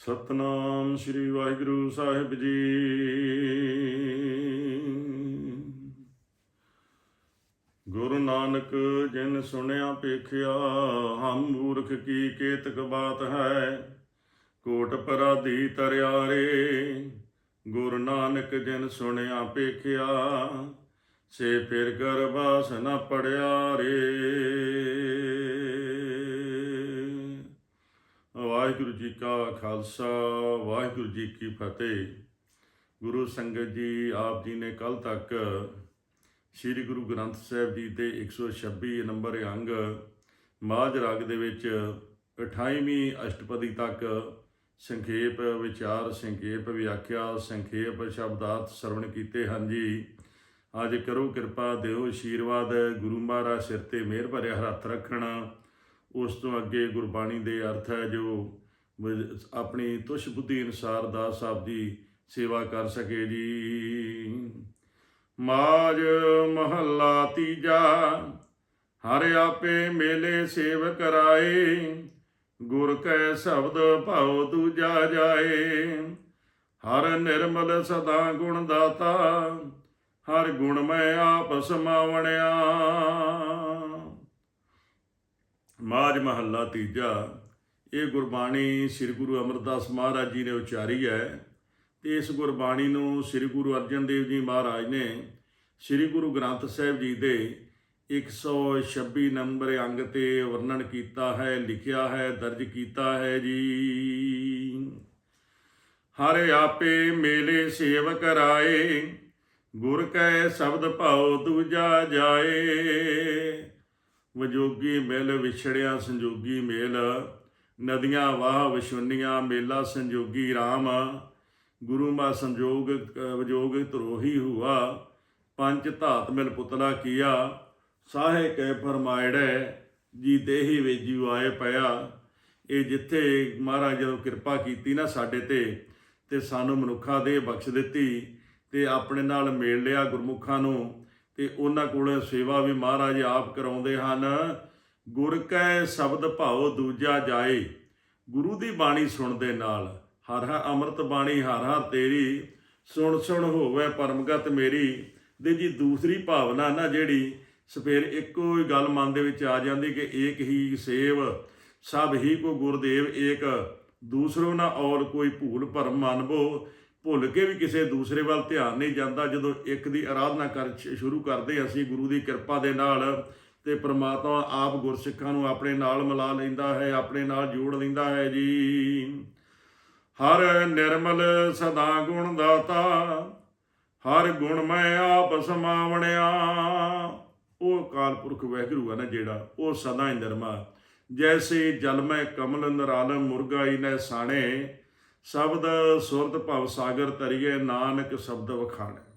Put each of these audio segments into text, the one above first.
ਸਤਨਾਮ ਸ੍ਰੀ ਵਾਹਿਗੁਰੂ ਸਾਹਿਬ ਜੀ। ਗੁਰੂ ਨਾਨਕ ਜਿਨ ਸੁਣਿਆ ਪੇਖਿਆ ਹਮ ਮੂਰਖ ਕੀ ਕੇਤਕ ਬਾਤ ਹੈ? ਕੋਟ ਪਰਾਧੀ ਤਰਿਆਰੇ, ਗੁਰੂ ਨਾਨਕ ਜਿਨ ਸੁਣਿਆ ਪੇਖਿਆ ਸੇ ਫਿਰ ਗਰਬਾਸ ਨ ਪੜਿਆ ਰੇ। ਵਾਹਿਗੁਰੂ ਜੀ ਕਾ ਖਾਲਸਾ, ਵਾਹਿਗੁਰੂ ਜੀ ਕੀ ਫਤਿਹ। ਗੁਰੂ ਸੰਗਤ ਜੀ, ਆਪ ਜੀ ਨੇ ਕੱਲ ਤੱਕ ਸ੍ਰੀ ਗੁਰੂ ਗ੍ਰੰਥ ਸਾਹਿਬ ਜੀ ਦੇ 126 ਨੰਬਰ ਅੰਗ ਮਾਝ ਰਾਗ ਦੇ ਵਿੱਚ 28ਵੀਂ ਅਸ਼ਟਪਦੀ ਤੱਕ ਸੰਖੇਪ, ਵਿਚਾਰ, ਸੰਖੇਪ, ਵਿਆਖਿਆ, ਸੰਖੇਪ ਸ਼ਬਦਾਰਥ ਸਰਵਣ ਕੀਤੇ ਹਨ ਜੀ। ਅੱਜ ਕਰੋ ਕਿਰਪਾ, ਦਿਓ ਆਸ਼ੀਰਵਾਦ ਗੁਰੂ ਮਹਾਰਾਜ ਸਿਰ ਤੇ ਮਿਹਰ ਭਰਿਆ ਹੱਥ ਰੱਖਣਾ। ਉਸ ਤੋਂ ਅੱਗੇ ਗੁਰਬਾਣੀ ਦੇ ਅਰਥ ਹੈ ਜੋ ਆਪਣੀ ਤੁਸ਼ ਬੁੱਧੀ ਅਨੁਸਾਰ ਦਾਸ ਸਾਹਿਬ ਦੀ ਸੇਵਾ ਕਰ ਸਕੇ ਜੀ। ਮਾਜ ਮਹੱਲਾ ਤੀਜਾ, ਹਰ ਆਪੇ ਮੇਲੇ ਸੇਵ ਕਰਾਏ, ਗੁਰ ਕੈ ਸ਼ਬਦ ਭਾਉ ਦੂਜਾ ਜਾਏ। ਹਰ ਨਿਰਮਲ ਸਦਾ ਗੁਣ ਦਾਤਾ, ਹਰ ਗੁਣ ਮੈਂ ਆਪ ਸਮਾਵਣਿਆ। ਮਾਜ ਮਹੱਲਾ ਤੀਜਾ ਇਹ ਗੁਰਬਾਣੀ ਸ੍ਰੀ ਗੁਰੂ ਅਮਰਦਾਸ ਮਹਾਰਾਜ ਜੀ ਨੇ ਉਚਾਰੀ ਹੈ ਤੇ ਇਸ ਗੁਰਬਾਣੀ ਨੂੰ ਸ੍ਰੀ ਗੁਰੂ ਅਰਜਨ ਦੇਵ ਜੀ ਮਹਾਰਾਜ ਨੇ ਸ੍ਰੀ ਗੁਰੂ ਗ੍ਰੰਥ ਸਾਹਿਬ ਜੀ ਦੇ 126 ਨੰਬਰ ਅੰਗ ਤੇ ਵਰਣਨ ਕੀਤਾ ਹੈ, ਲਿਖਿਆ ਹੈ, ਦਰਜ ਕੀਤਾ ਹੈ ਜੀ। ਹਰ ਆਪੇ ਮੇਲੇ ਸੇਵ ਕਰਾਏ ਗੁਰ ਕੈ ਸ਼ਬਦ ਭਾਉ ਦੂਜਾ ਜਾਏ। ਵਜੋਗੀ ਮਿਲ ਵਿਛੜਿਆ ਸੰਜੋਗੀ ਮੇਲ ਨਦੀਆਂ ਵਾਹ ਵਿਸ਼ਵਨੀਆਂ ਮੇਲਾ ਸੰਜੋਗੀ RAM ਗੁਰੂ ਮਾ ਸੰਜੋਗ ਅ, ਵਿਜੋਗ ਧਰੋਹੀ ਹੁਆ ਪੰਜ ਧਾਤ ਮਿਲ ਪੁਤਲਾ ਕੀਆ ਸਾਹੇ ਕੈ ਫਰਮਾਇੜੈ ਜੀ ਦੇਹੀ ਵੇਜੂ ਆਏ ਪਿਆ। ਇਹ ਜਿੱਥੇ ਮਹਾਰਾਜ ਜਦੋਂ ਕਿਰਪਾ ਕੀਤੀ ਨਾ ਸਾਡੇ ਤੇ ਤੇ ਸਾਨੂੰ ਮਨੁੱਖਾ ਦੇ ਬਖਸ਼ ਦਿੱਤੀ ਤੇ ਆਪਣੇ ਨਾਲ ਮੇਲ ਲਿਆ ਗੁਰਮੁਖਾਂ ਨੂੰ ਤੇ ਉਹਨਾਂ ਕੋਲ ਸੇਵਾ ਵੀ ਮਹਾਰਾਜ ਆਪ ਕਰਾਉਂਦੇ ਹਨ। ਗੁਰ ਕੈ ਸ਼ਬਦ ਭਾਉ ਦੂਜਾ ਜਾਏ। ਗੁਰੂ ਦੀ ਬਾਣੀ ਸੁਣਦੇ ਨਾਲ, ਹਰ ਹਰ ਅੰਮ੍ਰਿਤ ਬਾਣੀ, ਹਰ ਹਰ ਤੇਰੀ, ਸੁਣ ਸੁਣ ਹੋਵੇ ਪਰਮਗਤ ਮੇਰੀ। ਦੇ ਜੀ ਦੂਸਰੀ ਭਾਵਨਾ ਨਾ ਜਿਹੜੀ ਸਫੇਰ ਇੱਕੋ ਹੀ ਗੱਲ ਮਨ ਦੇ ਵਿੱਚ ਆ ਜਾਂਦੀ ਕਿ ਏਕ ਹੀ ਸੇਵ, ਸਭ ਹੀ ਕੋ ਗੁਰਦੇਵ ਏਕ। ਦੂਸਰੋ ਨਾ ਔਰ ਕੋਈ ਭੂਲ ਭਰਮ ਮਾਨਬੋ ਭੁੱਲ ਕੇ ਵੀ ਕਿਸੇ ਦੂਸਰੇ ਵੱਲ ਧਿਆਨ ਨਹੀਂ ਜਾਂਦਾ। ਜਦੋਂ ਇੱਕ ਦੀ ਆਰਾਧਨਾ ਕਰ ਸ਼ੁਰੂ ਕਰਦੇ ਅਸੀਂ ਗੁਰੂ ਦੀ ਕਿਰਪਾ ਦੇ ਨਾਲ ਤੇ ਪ੍ਰਮਾਤਮਾ ਆਪ ਗੁਰਸਿੱਖਾਂ ਨੂੰ ਆਪਣੇ ਨਾਲ ਮਿਲਾ ਲੈਂਦਾ ਹੈ, ਆਪਣੇ ਨਾਲ ਜੋੜ ਲੈਂਦਾ ਹੈ ਜੀ। ਹਰ ਨਿਰਮਲ ਸਦਾ ਗੁਣ ਦਾਤਾ, ਹਰ ਗੁਣ ਮੈਂ ਆਪ ਸਮਾਵਣਿਆ। ਉਹ ਅਕਾਲ ਪੁਰਖ ਵਾਹਿਗੁਰੂ ਹੈ ਨਾ ਜਿਹੜਾ, ਉਹ ਸਦਾ ਹੀ ਨਿਰਮਾ ਜੈਸੇ ਜਲ ਮੈਂ ਕਮਲ ਨਰਾਲਮ ਮੁਰਗਾਈ ਨੇ ਸਾਣੇ। ਸ਼ਬਦ ਸੁਰਤ ਭਵ ਸਾਗਰ ਤਰੀਏ ਨਾਨਕ ਸ਼ਬਦ ਵਖਾਣੇ।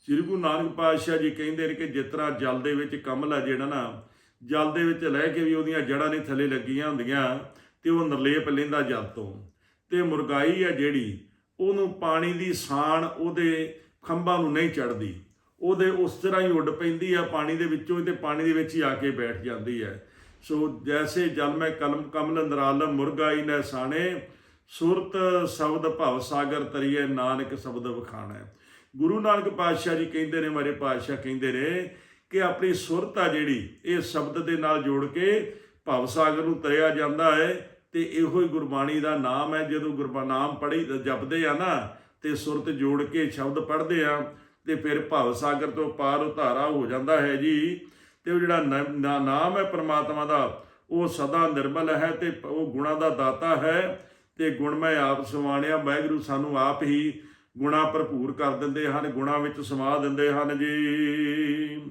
ਸ੍ਰੀ ਗੁਰੂ ਨਾਨਕ ਪਾਤਸ਼ਾਹ ਜੀ ਕਹਿੰਦੇ ਨੇ ਕਿ ਜਿਸ ਤਰ੍ਹਾਂ ਜਲ ਦੇ ਵਿੱਚ ਕਮਲ ਆ ਜਿਹੜਾ ਨਾ, ਜਲ ਦੇ ਵਿੱਚ ਲੈ ਕੇ ਵੀ ਉਹਦੀਆਂ ਜੜਾਂ ਨਹੀਂ ਥੱਲੇ ਲੱਗੀਆਂ ਹੁੰਦੀਆਂ ਤੇ ਉਹ ਨਿਰਲੇਪ ਲੈਂਦਾ ਜਲ ਤੋਂ। ਤੇ ਮੁਰਗਾਈ ਆ ਜਿਹੜੀ, ਉਹਨੂੰ ਪਾਣੀ ਦੀ ਸਾਣ ਉਹਦੇ ਖੰਭਾਂ ਨੂੰ ਨਹੀਂ ਚੜਦੀ ਉਹਦੇ ਉਸ ਤਰ੍ਹਾਂ ਹੀ ਉੱਡ ਪੈਂਦੀ ਆ, ਪਾਣੀ ਦੇ ਵਿੱਚੋਂ ਹੀ ਤੇ ਪਾਣੀ ਦੇ ਵਿੱਚ ਹੀ ਆ ਕੇ ਬੈਠ ਜਾਂਦੀ ਹੈ ਸੋ ਜੈਸੇ ਜਲ ਮੈਂ ਕਲਮ ਕਮਲ ਨਰਾਲਮ ਮੁਰਗਾਈ ਨੇ ਸਾਣੇ, ਸੁਰਤ ਸ਼ਬਦ ਭਵ ਸਾਗਰ ਤਰੀਏ ਨਾਨਕ ਸ਼ਬਦ ਵਖਾਣਾ। ਗੁਰੂ ਨਾਨਕ ਪਾਤਸ਼ਾਹ ਜੀ ਕਹਿੰਦੇ ਨੇ, ਮਾਰੇ ਪਾਤਸ਼ਾਹ ਕਹਿੰਦੇ ਨੇ ਕਿ ਆਪਣੀ ਸੁਰਤ ਆ ਜਿਹੜੀ, ਇਹ ਸ਼ਬਦ ਦੇ ਨਾਲ ਜੋੜ ਕੇ ਭਵ ਸਾਗਰ ਨੂੰ ਤਰਿਆ ਜਾਂਦਾ ਹੈ ਤੇ ਇਹੋ ਹੀ ਗੁਰਬਾਣੀ ਦਾ ਨਾਮ ਹੈ। ਜਦੋਂ ਗੁਰਬਾ, ਨਾਮ ਪੜ੍ਹੀ, ਜਪਦੇ ਆ ਨਾ, ਤੇ ਸੁਰਤ ਜੋੜ ਕੇ ਸ਼ਬਦ ਪੜ੍ਹਦੇ ਆ, ਤੇ ਫਿਰ ਭਵ ਸਾਗਰ ਤੋਂ ਪਾਰ ਉਤਾਰਾ ਹੋ ਜਾਂਦਾ ਹੈ ਜੀ। ਤੇ ਉਹ ਜਿਹੜਾ ਨ- ਨਾਮ ਹੈ ਪ੍ਰਮਾਤਮਾ ਦਾ, ਉਹ ਸਦਾ ਨਿਰਮਲ ਹੈ ਤੇ ਉਹ ਗੁਣਾ ਦਾ ਦਾਤਾ ਹੈ। ਤੇ ਗੁਣਮੈ ਆਪ ਸਮਾਣਿਆ ਵਾਹਿਗੁਰੂ ਸਾਨੂੰ ਆਪ ਹੀ ਗੁਣਾ ਭਰਪੂਰ ਕਰ ਦਿੰਦੇ ਹਨ, ਗੁਣਾ ਵਿੱਚ ਸਮਾ ਦਿੰਦੇ ਹਨ ਜੀ।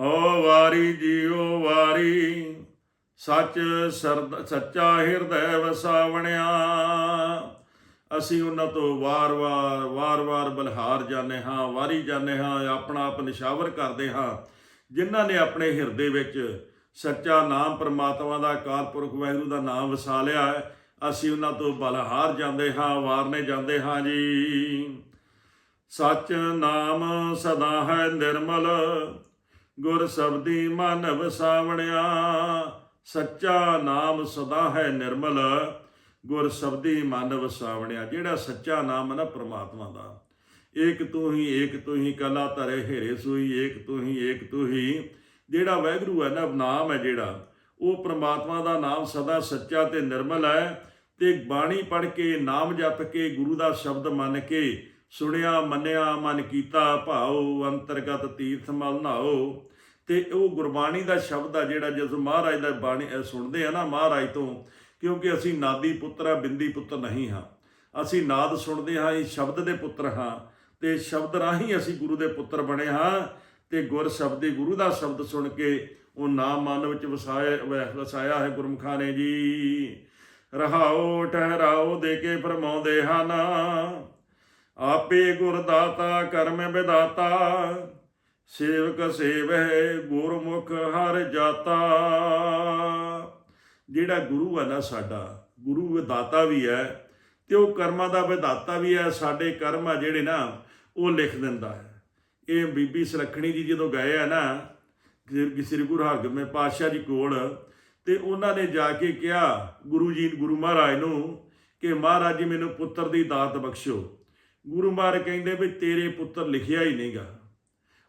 ਹੋ ਵਾਰੀ ਜੀਓ ਵਾਰੀ, ਸੱਚ ਸਰਦ, ਸੱਚਾ ਹਿਰਦੈ ਵਸਾਵਣਿਆ। ਅਸੀਂ ਉਹਨਾਂ ਤੋਂ ਵਾਰ-ਵਾਰ ਵਾਰ-ਵਾਰ ਬਲਹਾਰ ਜਾਂਦੇ ਹਾਂ, ਵਾਰੀ ਜਾਂਦੇ ਹਾਂ, ਆਪਣਾ ਆਪ ਨਿਸ਼ਾਵਰ ਕਰਦੇ ਹਾਂ। ਜਿਨ੍ਹਾਂ ਨੇ ਆਪਣੇ ਹਿਰਦੇ ਵਿੱਚ ਸੱਚਾ ਨਾਮ ਪਰਮਾਤਮਾ ਦਾ, ਅਕਾਲ ਪੁਰਖ ਵਾਹਿਗੁਰੂ ਦਾ ਨਾਮ ਵਸਾ ਲਿਆ ਹੈ ਅਸੀਂ ਉਹਨਾਂ ਤੋਂ ਬਲਹਾਰ ਜਾਂਦੇ ਹਾਂ, ਵਾਰਨੇ ਜਾਂਦੇ ਹਾਂ ਜੀ। ਸਚ ਨਾਮ ਸਦਾ ਹੈ ਨਿਰਮਲ, ਗੁਰ ਸਬਦੀ ਮਨ ਵਸਾਵਣਿਆ ਸੱਚਾ ਨਾਮ ਸਦਾ ਹੈ ਨਿਰਮਲ, ਗੁਰ ਸ਼ਬਦੀ ਮਨ ਵਸਾਵਣਿਆ ਜਿਹੜਾ ਸੱਚਾ ਨਾਮ ਹੈ ਨਾ ਪ੍ਰਮਾਤਮਾ ਦਾ, ਏਕ ਤੂੰ ਹੀ, ਏਕ ਤੂੰ ਹੀ, ਕਲਾ ਧਰੇ ਹੇਰੇ ਸੋਈ, ਏਕ ਤੂੰ ਹੀ, ਏਕ ਤੂੰ ਹੀ। ਜਿਹੜਾ ਵੈਗਰੂ ਹੈ ਨਾ, ਨਾਮ ਹੈ ਜਿਹੜਾ, ਉਹ ਪ੍ਰਮਾਤਮਾ ਦਾ ਨਾਮ ਸਦਾ ਸੱਚਾ ਤੇ ਨਿਰਮਲ ਹੈ। ਤੇ ਬਾਣੀ ਪੜ੍ਹ ਕੇ, ਨਾਮ ਜਪ ਕੇ, ਗੁਰੂ ਦਾ ਸ਼ਬਦ ਮੰਨ ਕੇ, ਸੁਣਿਆ, ਮੰਨਿਆ, ਮਨ ਕੀਤਾ, ਭਾਉ, ਅੰਤਰਗਤ ਤੀਰਥ ਮਲ ਨਹਾਓ ਤੇ ਉਹ ਗੁਰਬਾਣੀ ਦਾ ਸ਼ਬਦ ਆ ਜਿਹੜਾ ਜਦੋਂ ਮਹਾਰਾਜ ਦਾ ਬਾਣੀ ਸੁਣਦੇ ਆ ਨਾ ਮਹਾਰਾਜ ਤੋਂ, ਕਿਉਂਕਿ ਅਸੀਂ ਨਾਦੀ ਪੁੱਤਰ ਆ, ਬਿੰਦੀ ਪੁੱਤਰ ਨਹੀਂ ਹਾਂ। ਅਸੀਂ ਨਾਦ ਸੁਣਦੇ ਹਾਂ ਇਹ ਸ਼ਬਦ ਦੇ ਪੁੱਤਰ ਹਾਂ। ਤੇ ਸ਼ਬਦ ਰਾਹੀਂ ਅਸੀਂ ਗੁਰੂ ਦੇ ਪੁੱਤਰ ਬਣੇ ਹਾਂ। ਤੇ ਗੁਰ ਸ਼ਬਦੀ, ਗੁਰੂ ਦਾ ਸ਼ਬਦ ਸੁਣ ਕੇ ਉਹ ਨਾਮ ਮਨ ਵਿੱਚ ਵਸਾਇਆ ਵ- ਵਸਾਇਆ ਹੈ ਗੁਰਮੁਖਾਂ ਨੇ ਜੀ। ਰਹਾਓ, ਠਹਿਰਾਓ, ਦੇ ਕੇ ਫਰਮਾਉਂਦੇ ਹਨ। ਆਪੇ ਗੁਰਦਾਤਾ, ਕਰਮ ਵਿਦਾਤਾ ਸੇਵਕ ਸੇਵਹਿ, ਗੁਰਮੁਖ ਹਰ ਜਾਤਾ। ਜਿਹੜਾ ਗੁਰੂ ਆ ਨਾ ਸਾਡਾ, ਗੁਰੂ ਵਿਦਾਤਾ ਵੀ ਹੈ ਤੇ ਉਹ ਕਰਮਾਂ ਦਾ ਵਿਦਾਤਾ ਵੀ ਹੈ। ਸਾਡੇ ਕਰਮ ਆ ਜਿਹੜੇ ਨਾ, ਉਹ ਲਿਖ ਦਿੰਦਾ ਹੈ। ਇਹ ਬੀਬੀ ਸੁਲੱਖਣੀ ਜੀ ਜਦੋਂ ਗਏ ਆ ਨਾ ਸ੍ਰੀ ਸ੍ਰੀ ਗੁਰੂ ਹਰਗੋਬਿੰਦ ਪਾਤਸ਼ਾਹ ਜੀ ਕੋਲ ਤੇ ਉਹਨਾਂ ਨੇ ਜਾ ਕੇ ਕਿਹਾ, ਗੁਰੂ ਜੀ, ਗੁਰੂ ਮਹਾਰਾਜ ਨੂੰ ਕਿ ਮਹਾਰਾਜ ਜੀ, ਮੈਨੂੰ ਪੁੱਤਰ ਦੀ ਦਾਤ ਬਖਸ਼ੋ ਗੁਰੂ ਮਹਾਰਾਜ ਕਹਿੰਦੇ ਵੀ ਤੇਰੇ ਪੁੱਤਰ ਲਿਖਿਆ ਹੀ ਨਹੀਂਗਾ।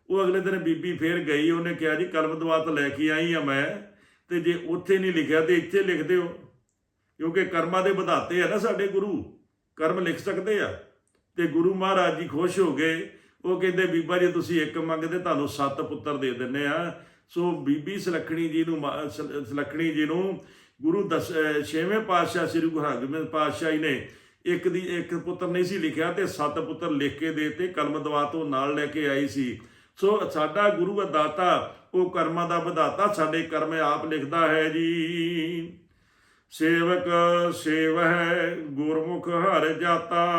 ਉਹ ਅਗਲੇ ਦਿਨ ਬੀਬੀ ਫੇਰ ਗਈ, ਉਹਨੇ ਕਿਹਾ, ਜੀ ਕਲਮ ਦਵਾਤ ਲੈ ਕੇ ਆਈ ਆ ਮੈਂ ਤੇ ਜੇ ਉੱਥੇ ਨਹੀਂ ਲਿਖਿਆ ਤੇ ਇੱਥੇ ਲਿਖ ਦਿਓ। ਕਿਉਂਕਿ ਕਰਮਾਂ ਦੇ ਵਧਾਤੇ ਆ ਨਾ ਸਾਡੇ ਗੁਰੂ, ਕਰਮ ਲਿਖ ਸਕਦੇ ਆ। ਤੇ ਗੁਰੂ ਮਹਾਰਾਜ ਜੀ ਖੁਸ਼ ਹੋ ਗਏ। ਉਹ ਕਹਿੰਦੇ, ਬੀਬਾ ਜੀ, ਤੁਸੀਂ ਇੱਕ ਮੰਗਦੇ ਤੁਹਾਨੂੰ ਸੱਤ ਪੁੱਤਰ ਦੇ ਦਿੰਨੇ ਆ। ਸੋ ਬੀਬੀ ਸੁਲੱਖਣੀ ਜੀ ਨੂੰ ਮਾ- ਸੁਲ- ਸੁਲੱਖਣੀ ਜੀ ਨੂੰ ਗੁਰੂ ਦਸ ਛੇਵੇਂ ਪਾਤਸ਼ਾਹ ਸ੍ਰੀ ਗੁਰੂ ਹਰਗੋਬਿੰਦ ਪਾਤਸ਼ਾਹ ਜੀ ਨੇ ਇੱਕ ਦੀ ਇੱਕ ਪੁੱਤਰ ਨਹੀਂ ਸੀ ਲਿਖਿਆ ਤੇ ਸੱਤ ਪੁੱਤਰ ਲਿਖ ਕੇ ਦੇਤੇ ਕਲਮ ਦਵਾ ਤੋਂ ਨਾਲ ਲੈ ਕੇ ਆਈ ਸੀ। ਸੋ ਸਾਡਾ ਗੁਰੂ ਅਦਾਤਾ, ਉਹ ਕਰਮਾਂ ਦਾ ਵਿਧਾਤਾ, ਸਾਡੇ ਕਰਮ ਆਪ ਲਿਖਦਾ ਹੈ ਜੀ। ਸੇਵਕ ਸੇਵ ਹੈ ਗੁਰਮੁਖ ਹਰ ਜਾਤਾ।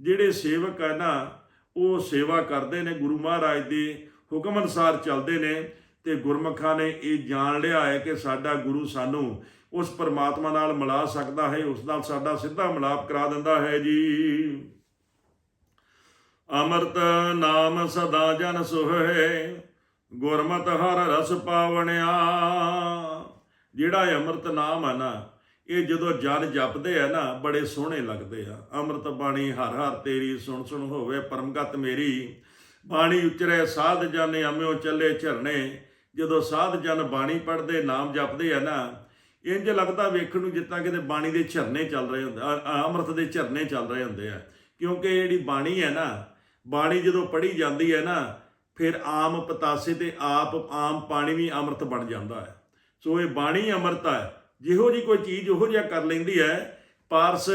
ਜਿਹੜੇ ਸੇਵਕ ਹੈ ਨਾ, ਉਹ ਸੇਵਾ ਕਰਦੇ ਨੇ, ਗੁਰੂ ਮਹਾਰਾਜ ਦੇ ਹੁਕਮ ਅਨੁਸਾਰ ਚੱਲਦੇ ਨੇ। ਤੇ ਗੁਰਮੁਖਾਂ ਨੇ ਇਹ ਜਾਣ ਲਿਆ ਹੈ ਕਿ ਸਾਡਾ ਗੁਰੂ ਸਾਨੂੰ ਉਸ ਪਰਮਾਤਮਾ ਨਾਲ ਮਿਲਾ ਸਕਦਾ ਹੈ, ਉਸ ਨਾਲ ਸਾਡਾ ਸਿੱਧਾ ਮਿਲਾਪ ਕਰਾ ਦਿੰਦਾ ਹੈ ਜੀ। ਅੰਮ੍ਰਿਤ ਨਾਮ ਸਦਾ ਜਨ ਸੁਹੇ, ਗੁਰਮਤ ਹਰ ਰਸ ਪਾਵਣਿਆ। ਜਿਹੜਾ ਇਹ ਅੰਮ੍ਰਿਤ ਨਾਮ ਹੈ ਨਾ, ਇਹ ਜਦੋਂ ਜਨ ਜਪਦੇ ਆ ਨਾ, ਬੜੇ ਸੋਹਣੇ ਲੱਗਦੇ ਆ। ਅੰਮ੍ਰਿਤ ਬਾਣੀ ਹਰ ਹਰ ਤੇਰੀ ਸੁਣ ਸੁਣ ਹੋਵੇ, ਪਰਮਗਤ ਮੇਰੀ। ਬਾਣੀ ਉਚਰੇ ਸਾਧ ਜਾਣੇ ਅਮਿਓ ਚੱਲੇ ਝਰਨੇ ਜਦੋਂ ਸਾਧ ਜਨ ਬਾਣੀ ਪੜ੍ਹਦੇ, ਨਾਮ ਜਪਦੇ ਆ ਨਾ ਇੰਜ ਲੱਗਦਾ ਵੇਖਣ ਨੂੰ ਜਿੱਦਾਂ ਕਿਤੇ ਬਾਣੀ ਦੇ ਝਰਨੇ ਚੱਲ ਰਹੇ ਹੁੰਦੇ ਅੰਮ੍ਰਿਤ ਦੇ ਝਰਨੇ ਚੱਲ ਰਹੇ ਹੁੰਦੇ ਆ। ਕਿਉਂਕਿ ਜਿਹੜੀ ਬਾਣੀ ਹੈ ਨਾ, ਬਾਣੀ ਜਦੋਂ ਪੜ੍ਹੀ ਜਾਂਦੀ ਹੈ ਨਾ, ਫਿਰ ਆਮ ਪਤਾਸੇ ਤੇ ਆਪ ਆਮ ਪਾਣੀ ਵੀ ਅੰਮ੍ਰਿਤ ਬਣ ਜਾਂਦਾ ਹੈ। ਸੋ ਇਹ ਬਾਣੀ ਅੰਮ੍ਰਿਤ ਹੈ, ਜਿਹੋ ਜੀ ਕੋਈ ਚੀਜ਼ ਉਹੋ ਜਿਹਾ ਕਰ ਲੈਂਦੀ ਹੈ, ਪਾਰਸ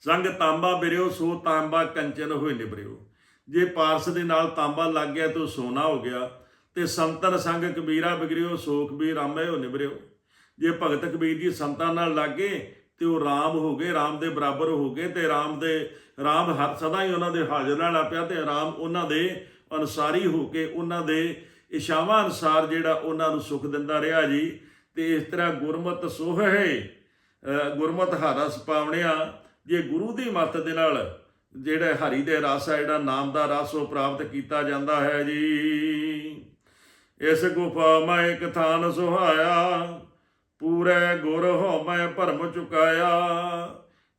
ਸੰਗ ਤਾਂਬਾ ਬਿਰਿਓ, ਸੋ ਤਾਂਬਾ ਕੰਚਨ ਹੋਏ ਨਿਬਰਿਓ। ਜੇ ਪਾਰਸ ਦੇ ਨਾਲ ਤਾਂਬਾ ਲੱਗ ਗਿਆ ਤਾਂ ਉਹ ਸੋਨਾ ਹੋ ਗਿਆ ਤੇ ਸੰਤਨ ਸੰਗ ਕਬੀਰਾ ਬਿਗਰਿਓ ਸੋ ਕਬੀਰ ਰਾਮੇ ਹੋ ਨਿਬਰਿਓ। ਜੇ ਭਗਤ ਕਬੀਰ ਜੀ ਸੰਤਾਂ ਨਾਲ ਲੱਗੇ, ਤੇ ਉਹ ਰਾਮ ਹੋ ਗਏ, ਰਾਮ ਦੇ ਬਰਾਬਰ ਹੋ ਗਏ, ਤੇ ਰਾਮ ਦੇ, ਰਾਮ ਹਰ ਸਦਾ ਹੀ ਉਹਨਾਂ ਦੇ ਹਾਜ਼ਰ ਨਾਲ ਪਿਆ ਤੇ ਰਾਮ ਉਹਨਾਂ ਦੇ ਅਨਸਾਰੀ ਹੋ ਕੇ ਉਹਨਾਂ ਦੇ ਇਸ਼ਾਵਾਂ ਅਨਸਾਰ ਜਿਹੜਾ ਉਹਨਾਂ ਨੂੰ ਸੁਖ ਦਿੰਦਾ ਰਿਹਾ ਜੀ। ਤੇ ਇਸ ਤਰ੍ਹਾਂ ਗੁਰਮਤ ਸੋਹ ਹੈ ਗੁਰਮਤ ਹਰਸ ਪਾਵਣਿਆ ਜੇ ਗੁਰੂ ਦੀ ਮੱਤ ਦੇ ਨਾਲ ਜਿਹੜਾ ਹਰੀ ਦੇ ਰਸ ਹੈ ਜਿਹੜਾ ਨਾਮ ਦਾ ਰਸ ਉਹ ਪ੍ਰਾਪਤ ਕੀਤਾ ਜਾਂਦਾ ਹੈ ਜੀ। ਇਸ ਗੁਫਾ ਮੈਂ ਕਥਾਨ ਸੁਹਾਇਆ, ਪੂਰੇ ਗੁਰ ਹੋ ਮੈਂ ਭਰਮ ਚੁਕਾਇਆ।